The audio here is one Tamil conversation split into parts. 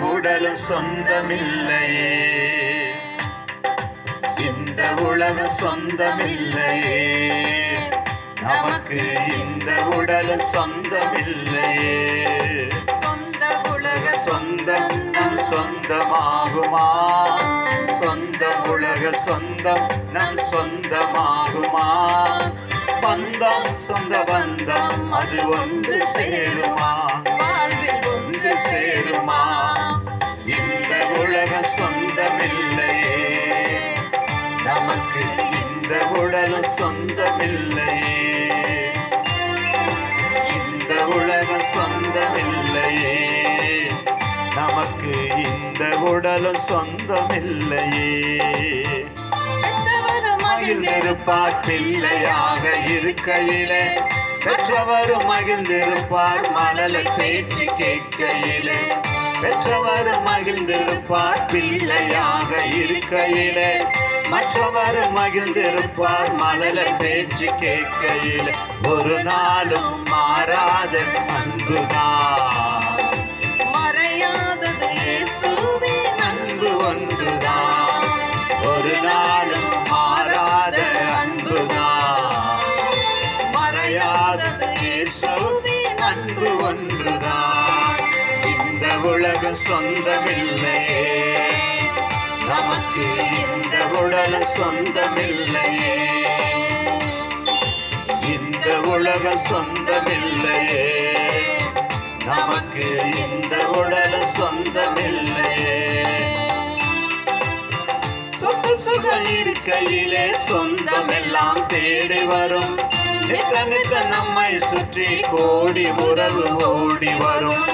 உடலும் சொந்தமில்லையே. இந்த உலகம் சொந்தமில்லையே. நமக்கு இந்த உடலும் சொந்தமில்லையே. சொந்த உலக சொந்தம் நம் சொந்தமாகுமா? சொந்த உலக சொந்தம் நம் சொந்தமாகுமா? பந்தம் சொந்த பந்தம் அது ஒன்று சேருமா? உடலும் சொந்தமில்லையே இந்த உலகம் சொந்தமில்லையே நமக்கு இந்த உடலும் சொந்தமில்லையே. மகிழ்ந்திருப்பார் பிள்ளையாக இருக்கையிலே. பெற்றவரும் மகிழ்ந்திருப்பார் மழலை பேச்சு கேட்கையிலே. பெற்றவரும் மகிழ்ந்திருப்பார் பிள்ளையாக இருக்கையிலே. மற்றவர் மகிழ்ந்திருப்பார் மழலை பேச்சு கேட்கையில். ஒரு நாளும் மாறாத அன்புதான் மறையாதது இயேசுவே அன்பு ஒன்றுதான் ஒரு நாளும் மாறாத அன்புதான் மறையாதது இயேசுவே அன்பு ஒன்றுதான் இந்த உலகம் சொந்தமில்லை நமக்கு உடல் சொந்தமில்லையே. இந்த உலக சொந்தமில்லையே. நமக்கு இந்த உடல் சொந்தமில்லையே. சொத்து சுகம் இருக்கையிலே சொந்தமெல்லாம் தேடி வரும். நித்த நித்த நம்மை சுற்றி கோடி உறவு ஓடி வரும்.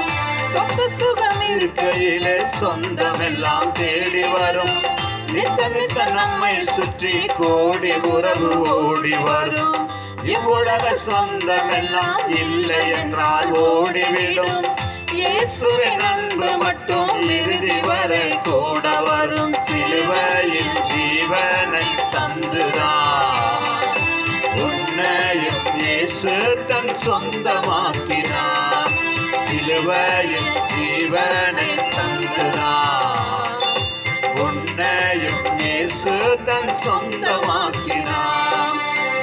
சொந்த சுகம் இருக்கையிலே சொந்தமெல்லாம் தேடி வரும். நித்த நித்த நம்மை சுற்றி கோடி உறவு ஓடி வரும். இவ்வுலக சொந்தமெல்லாம் இல்லை என்றால் ஓடிவிடும். இயேசுவின் அன்பு மட்டும் இறுதி வரை கூட வரும். சிலுவையில் ஜீவனை தந்துதான். உன்னையும் இயேசு தன் சொந்தமாக்கினார். சிலுவையில் ஜீவனை நேசு தன் சொந்தமாக்கினான்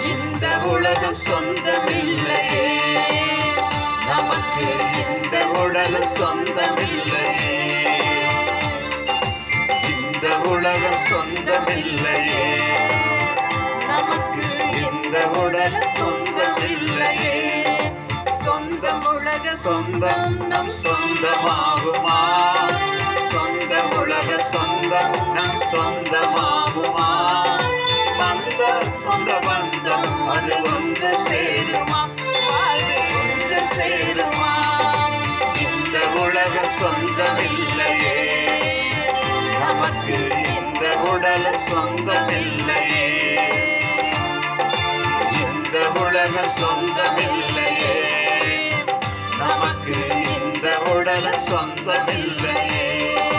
இந்த உலகம் சொந்தமில்லையே. நமக்கு இந்த உடல் சொந்தமில்லையே. இந்த உலகம் சொந்தமில்லையே. நமக்கு இந்த உடல் சொந்தமில்லையே. சொந்தம் உலக சொந்தம் நம் சொந்தமாகுமா? சொந்தம் நம் சொந்தமாகுமா? வந்த சொந்த பந்தம் அது ஒன்று சேருமா? வாழ்வில் ஒன்று சேருமா? இந்த உலக சொந்தமில்லையே. நமக்கு இந்த உடல் சொந்தமில்லையே. இந்த உலக சொந்தமில்லையே. நமக்கு இந்த உடல் சொந்தமில்லையே.